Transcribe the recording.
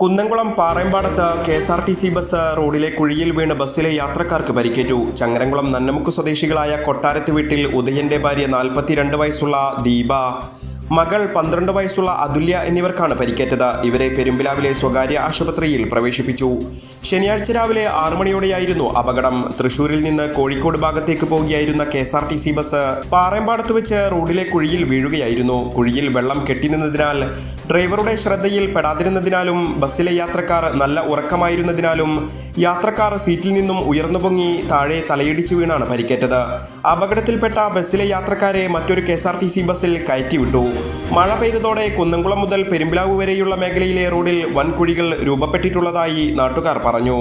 Kunnamkulam പാറയമ്പാടത്ത് K S R T C bus റോഡിലെ കുഴിയിൽ വീണ് ബസ്സിലെ യാത്രക്കാർക്ക് പരിക്കേറ്റു. ചങ്ങരംകുളം നന്നമുക്ക് സ്വദേശികളായ കൊട്ടാരത്ത് വീട്ടിൽ ഉദയന്റെ ഭാര്യ നാൽപ്പത്തിരണ്ട് വയസ്സുള്ള ദീപ മകൾ പന്ത്രണ്ട് വയസ്സുള്ള അതുല്യ എന്നിവർക്കാണ് പരിക്കേറ്റത്. ഇവരെ പെരുമ്പിലാവിലെ സ്വകാര്യ ആശുപത്രിയിൽ പ്രവേശിപ്പിച്ചു. ശനിയാഴ്ച രാവിലെ ആറു മണിയോടെയായിരുന്നു അപകടം. തൃശൂരിൽ നിന്ന് കോഴിക്കോട് ഭാഗത്തേക്ക് പോകുകയായിരുന്ന K S R T C bus പാറയമ്പാടത്ത് വെച്ച് റോഡിലെ കുഴിയിൽ വീഴുകയായിരുന്നു. കുഴിയിൽ വെള്ളം കെട്ടിനിന്നതിനാൽ ഡ്രൈവറുടെ ശ്രദ്ധയിൽ പെടാതിരുന്നതിനാലും ബസ്സിലെ യാത്രക്കാർ നല്ല ഉറക്കമായിരുന്നതിനാലും യാത്രക്കാർ സീറ്റിൽ നിന്നും ഉയർന്നു പൊങ്ങി താഴെ തലയിടിച്ചു വീണാണ് പരിക്കേറ്റത്. അപകടത്തിൽപ്പെട്ട ബസ്സിലെ യാത്രക്കാരെ മറ്റൊരു കെ ബസ്സിൽ കയറ്റിവിട്ടു. മഴ പെയ്തതോടെ കുന്നംകുളം മുതൽ പെരുമ്പിലാവ് വരെയുള്ള മേഖലയിലെ റോഡിൽ വൻ കുഴികൾ രൂപപ്പെട്ടിട്ടുള്ളതായി നാട്ടുകാർ പറഞ്ഞു